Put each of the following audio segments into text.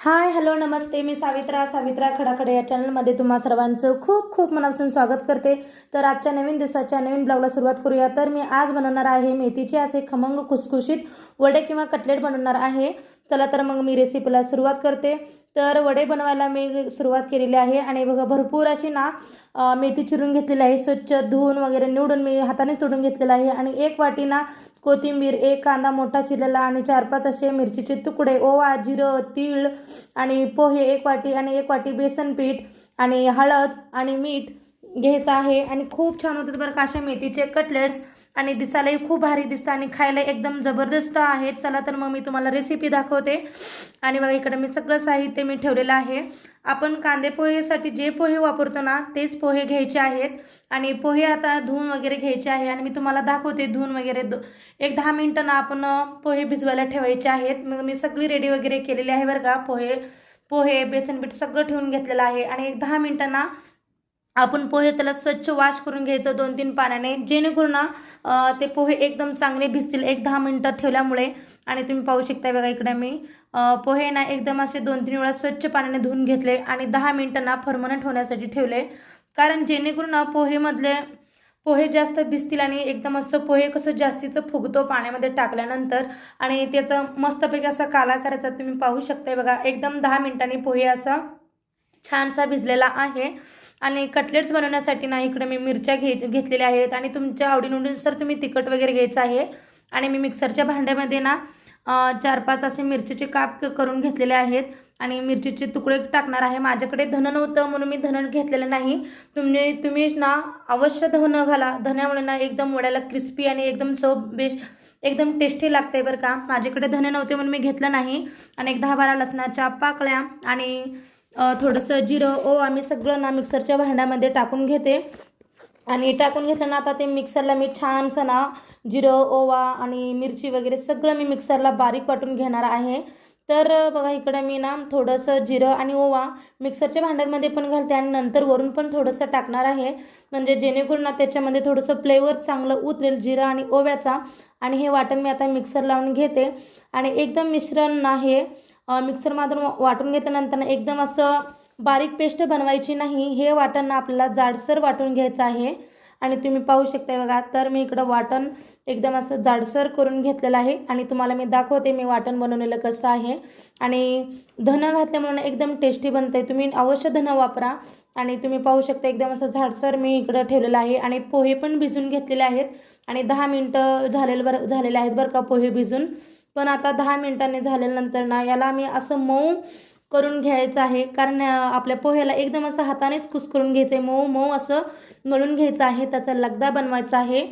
Hi hello नमस्ते. मी सावित्रा सावित्रा खडाखडे या चॅनलमध्ये तुम्हा सर्वांचं खूप खूप मनापासून स्वागत करते. तर आजच्या नवीन दिवसाच्या नवीन ब्लॉगला सुरुवात करूया. तर मी आज बनवणार आहे मेथीचे असे खमंग खुसखुशीत वडे किंवा कटलेट बनवणार आहे. चला तर मग मी रेसिपीला सुरुवात करते. तर वडे बनवायला मी सुरुवात केलेली आहे आणि बघा भरपूर अशी ना मेथी चिरून घेतलेली आहे. स्वच्छ धुवून वगैरे निवडून मी हातानेच तोडून घेतलेलं आहे. आणि एक वाटी ना कोथिंबीर एक कांदा मोठा चिरलेला आणि चार पाच असे मिरचीचे तुकडे ओवा जिरं तीळ आणि पोहे एक वाटी आणि एक वाटी बेसन पीठ आणि हळद आणि मीठ घ्यायचं आहे. आणि खूप छान होतात बरं का मेथीचे कटलेट्स. आणि दिसायलाही खूप भारी दिसतं आणि खायला एकदम जबरदस्त आहे. चला तर मग मी तुम्हाला रेसिपी दाखवते. आणि बघा इकडे मी सगळं साहित्य मी ठेवलेलं आहे. आपण कांदे पोहेसाठी जे पोहे वापरतो ना तेच पोहे घ्यायचे आहेत. आणि पोहे आता धुवून वगैरे घ्यायचे आहे. आणि मी तुम्हाला दाखवते धुवून वगैरे. दो एक दहा मिनटं ना आपण पोहे भिजवायला ठेवायचे आहेत. मग मी सगळी रेडी वगैरे केलेली आहे बरं का. पोहे पोहे बेसन पीठ सगळं ठेवून घेतलेलं आहे. आणि एक दहा मिनटांना आपण पोहे त्याला स्वच्छ वॉश करून घ्यायचं दोन तीन पाण्याने. जेणेकरून ना ते पोहे एकदम चांगले भिजतील. एक दहा मिनटं ठेवल्यामुळे. आणि तुम्ही पाहू शकता बघा इकडे मी. पोहे ना एकदम असे दोन तीन वेळा स्वच्छ पाण्याने धुवून घेतले आणि दहा मिनटांना फर्मनंट होण्यासाठी ठेवले. कारण जेणेकरून ना पोहेमधले पोहे जास्त भिजतील आणि एकदम असं पोहे कसं जास्तीचं फुगतो पाण्यामध्ये टाकल्यानंतर आणि त्याचा मस्तपैकी असा काला करायचा तुम्ही पाहू शकताय बघा. एकदम दहा मिनिटांनी पोहे असा छानसा भिजलेला आहे. आणि कटलेट्स बनवण्यासाठी ना इकडे मी मिरच्या घे घेतलेल्या आहेत. आणि तुमच्या आवडीनुसार तुम्ही तिखट वगैरे घ्यायचं आहे. आणि मी मिक्सरच्या भांड्यामध्ये ना चार पाच असे मिरचीचे काप करून घेतलेले आहेत. आणि मिरचीचे तुकडे टाकणार आहे. माझ्याकडे धन नव्हतं म्हणून मी धन घेतलेलं नाही. तुम्ही तुम्ही ना अवश्य धन घाला. धन्यामुळे ना एकदम वड्याला क्रिस्पी आणि एकदम चव बेश एकदम टेस्टी लागते बरं का. माझ्याकडे धने नव्हते म्हणून मी घेतलं नाही. आणि एक दहा बारा लसणाच्या पाकळ्या आणि थोडंसं जिरं ओ आम्ही सगळं ना मिक्सरच्या भांड्यामध्ये टाकून घेते. आणि टाकून घेतलं ना आता ते मिक्सरला मी छानसं ना जिरं ओवा आणि मिरची वगैरे सगळं मी मिक्सरला बारीक वाटून घेणार आहे. तर बघा इकडं मी ना थोडंसं जिरं आणि ओवा मिक्सरच्या भांड्यांमध्ये पण घालते आणि नंतर वरून पण थोडंसं टाकणार आहे. म्हणजे जेणेकरून ना त्याच्यामध्ये थोडंसं फ्लेवर चांगलं उतरेल जिरं आणि ओव्याचा. आणि हे वाटण मी आता मिक्सर लावून घेते. आणि एकदम मिश्रण ना हे मिक्सरमधून वा- वाटून घेतल्यानंतर एकदम असं बारीक पेस्ट बनवायची नाही हे वाटण आपल्याला जाडसर वाटून घ्यायचं आहे. आणि तुम्ही पाहू शकताय बघा तर मी इकडं वाटण एकदम असं जाडसर करून घेतलेलं आहे. आणि तुम्हाला मी दाखवते मी वाटण बनवलेलं कसं आहे. आणि धनं घातल्यामुळे एकदम टेस्टी बनते तुम्ही अवश्य धनं वापरा. आणि तुम्ही पाहू शकता एकदम असं झाडसर मी इकडं ठेवलेलं आहे. आणि पोहे पण भिजून घेतलेले आहेत. आणि दहा मिनटं झालेलं बरं झालेले आहेत बरं का पोहे भिजून. पण आता दहा मिनिटांनी झाल्यानंतर ना याला मी असं मऊ करून घ्यायचं आहे. कारण आपल्या पोह्याला एकदम असं हातानेच कुस्करून घ्यायचं आहे मऊ मऊ असं मळून घ्यायचं आहे. त्याचा लगदा बनवायचा आहे.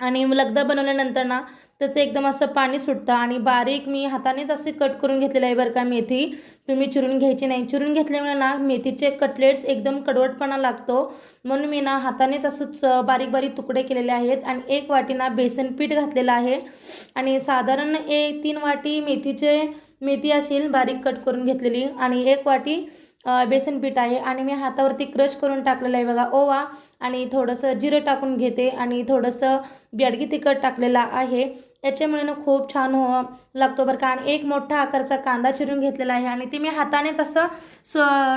आणि लगदा बनवल्यानंतर ना त्याचं एकदम असं पाणी सुटतं आणि बारीक मी हातानेच असे कट करून घेतलेलं आहे बरं का मेथी. तुम्ही चिरून घ्यायची नाही. चिरून घेतल्यामुळे ना मेथीचे कटलेट्स एकदम कडवटपणा लागतो. म्हणून मी ना हातानेच असंच बारीक बारीक तुकडे केलेले आहेत आणि एक वाटी ना बेसन पीठ घातलेलं आहे. आणि साधारण एक तीन वाटी मेथीचे मेथी असेल बारीक कट करून घेतलेली. आणि एक वाटी बेसन पीठ आहे आणि मी हातावरती क्रश करून टाकलेलं आहे बघा. ओवा आणि थोडंसं जिरं टाकून घेते आणि थोडंसं बेडगी तिखट टाकलेलं आहे. याच्यामुळे ना खूप छान हो लागतो बरं का. आणि एक मोठा आकारचा कांदा चिरून घेतलेला आहे आणि ते मी हातानेच असं स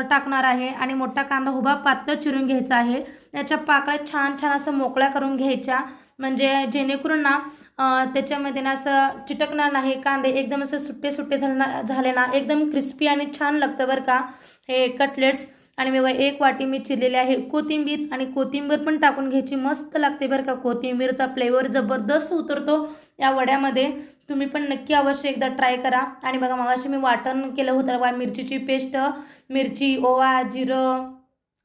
टाकणार आहे आणि मोठा कांदा उभा पातळ चिरून घ्यायचा आहे. त्याच्या पाकळ्या छान छान असं मोकळ्या करून घ्यायच्या. म्हणजे जेणेकरून ना त्याच्यामध्ये ना असं चिटकणार नाही कांदे एकदम असं सुट्टे सुट्टे झाले ना झाले ना एकदम क्रिस्पी आणि छान लागतं बरं का. हे कटलेट्स आणि मी बघा एक वाटी मी चिरलेली आहे कोथिंबीर आणि कोथिंबीर पण टाकून घ्यायची मस्त लागते बरं का. कोथिंबीरचा फ्लेवर जबरदस्त उतरतो या वड्यामध्ये. तुम्ही पण नक्की अवश्य एकदा ट्राय करा. आणि बघा मगाशी मी वाटण केलं होतं बघा मिरचीची पेस्ट मिरची ओवा जिरं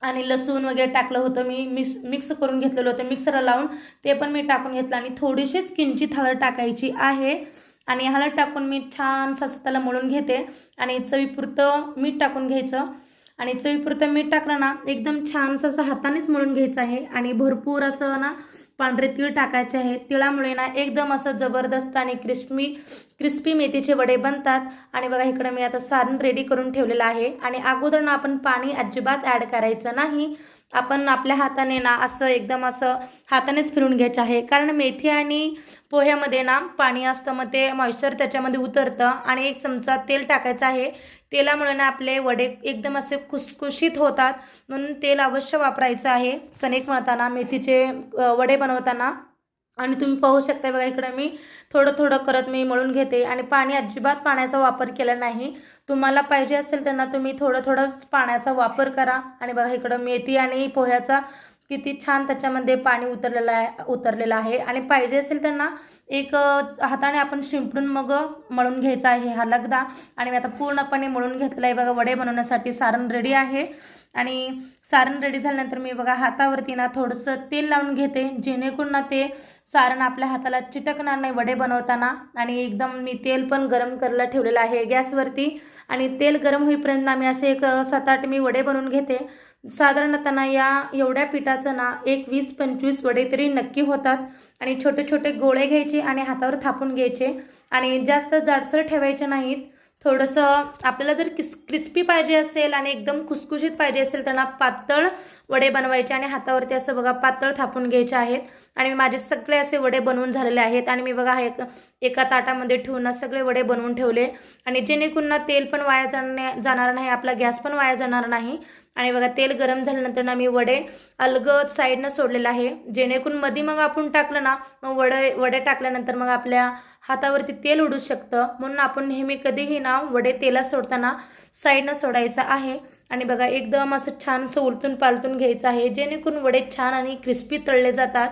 आणि लसूण वगैरे टाकलं होतं मी मिक्स मिक्स करून घेतलेलं होतं मिक्सरला लावून ते पण मी टाकून घेतलं आणि थोडीशीच किंचित हळद टाकायची आहे. आणि हळद टाकून मी छान असं त्याला मळून घेते आणि चवीपुरतं मीठ टाकून घ्यायचं. आणि चवीपुरतं मीठ टाकलं ना एकदम छानसं असं हातानेच मळून घ्यायचं आहे. आणि भरपूर असं ना पांढरे तीळ टाकायचे आहेत तिळामुळे ना एकदम असं जबरदस्त आणि क्रिस्पी क्रिस्पी मेथीचे वडे बनतात. आणि बघा इकडं मी आता सारण रेडी करून ठेवलेलं आहे. आणि अगोदर ना आपण पाणी अजिबात ॲड करायचं नाही. आपण आपल्या हाताने ना असं एकदम असं हातानेच फिरून घ्यायचं आहे. कारण मेथी आणि पोह्यामध्ये ना पाणी असतं मग ते मॉइश्चर त्याच्यामध्ये उतरतं. आणि एक चमचा तेल टाकायचं आहे. तेलामुळे ना आपले वडे एकदम असे खुसखुशीत होतात. म्हणून तेल अवश्य वापरायचं आहे. कणिक मळताना मेथीचे वडे बनवताना. आणि तुम्ही पाहू शकता बघा इकडं मी थोडं थोडं करत मी मळून घेते. आणि पाणी अजिबात पाण्याचा वापर केला नाही. तुम्हाला पाहिजे असेल त्यांना तुम्ही थोडं थोडं पाण्याचा वापर करा. आणि बघा इकडं मेथी आणि पोह्याचा किती छान त्याच्यामध्ये पाणी उतरलेलं आहे उतरलेलं आहे. आणि पाहिजे असेल त्यांना एक हाताने आपण शिंपडून मग मळून घ्यायचा आहे हा लगदा. आणि मी आता पूर्णपणे मळून घेतलेला आहे. बघा वडे बनवण्यासाठी सारण रेडी आहे. आणि सारण रेडी झाल्यानंतर मी बघा हातावरती ना थोडंसं तेल लावून घेते. जेणेकरून ना ते सारण आपल्या हाताला चिटकणार नाही वडे बनवताना. आणि एकदम मी तेल पण गरम करायला ठेवलेलं आहे गॅसवरती. आणि तेल गरम होईपर्यंत आम्ही असे एक सात आठ मी वडे बनवून घेते. साधारणतः ना या एवढ्या पिठाचं ना एक वीस पंचवीस वडे तरी नक्की होतात. आणि छोटे छोटे गोळे घ्यायचे आणि हातावर थापून घ्यायचे. आणि जास्त जाडसर ठेवायचे नाहीत. थोडंसं आपल्याला जर किस क्रिस्पी पाहिजे असेल आणि एकदम खुसखुशीत पाहिजे असेल तर ना पातळ वडे बनवायचे आणि हातावरती असं बघा पातळ थापून घ्यायचे आहेत. आणि माझे सगळे असे वडे बनवून झालेले आहेत आणि मी बघा एक एका ताटामध्ये ठेवून सगळे वडे बनवून ठेवले. आणि जेणेकरून ना तेल पण वाया जाणे जाणार नाही आपला गॅस पण वाया जाणार नाही. आणि बघा तेल गरम झाल्यानंतर ना मी वडे अलगद साईडनं सोडलेलं आहे. जेणेकरून मधी मग आपण टाकलं ना मग वडे वडे टाकल्यानंतर मग आपल्या हातावरती तेल उडू शकतं. म्हणून आपण नेहमी कधीही ना वडे तेलात सोडताना साईडनं सोडायचं आहे. आणि बघा एकदम असं छानसं उलटून पालटून घ्यायचं आहे. जेणेकरून वडे छान आणि क्रिस्पी तळले जातात.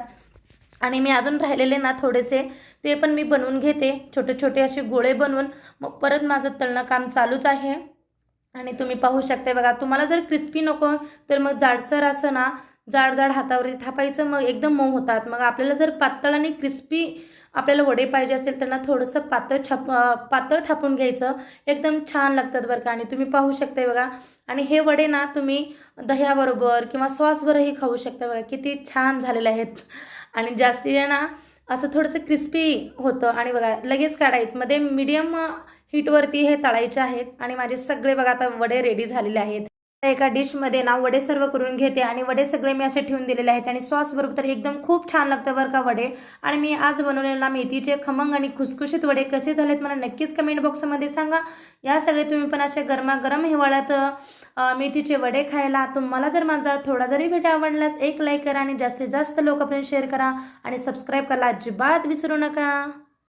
आणि मी अजून राहिलेले ना थोडेसे ते पण मी बनवून घेते. छोटे छोटे असे गोळे बनवून मग परत माझं तळणं काम चालूच आहे. आणि तुम्ही पाहू शकता बघा तुम्हाला जर क्रिस्पी नको तर मग जाडसर असं ना जाड जाड हातावरती थापायचं मग एकदम मऊ होतात. मग आपल्याला जर पातळ आणि क्रिस्पी आपल्याला वडे पाहिजे असेल त्यांना थोडंसं पातळ छाप पातळ थापून घ्यायचं. एकदम छान लागतात बरं का. आणि तुम्ही पाहू शकता बघा. आणि हे वडे ना तुम्ही दह्याबरोबर किंवा सॉसवरही खाऊ शकता बघा. किती छान झालेले आहेत. आणि जास्ती ना असं थोडंसं क्रिस्पी होतं. आणि बघा लगेच काढायचं. मध्ये मीडियम हीटवरती हे तळायचे आहेत. आणि माझे सगळे बघा आता वडे रेडी झालेले आहेत. एका डिशमध्ये ना वडे सर्व करून घेते आणि वडे सगळे मी असे ठेवून दिलेले आहेत आणि सॉस बरोबर तर एकदम खूप छान लागतं बरं का वडे. आणि मी आज बनवलेला मेथीचे खमंग आणि खुसखुशीत वडे कसे झालेत मला नक्कीच कमेंट बॉक्समध्ये सांगा. या सगळे तुम्ही पण असे गरमागरम हिवाळ्यात मेथीचे वडे खायला तुम्हाला जर माझा थोडा जरी व्हिडिओ आवडल्यास एक लाईक करा आणि जास्तीत जास्त लोकांपर्यंत शेअर करा आणि सबस्क्राईब करायला अजिबात विसरू नका.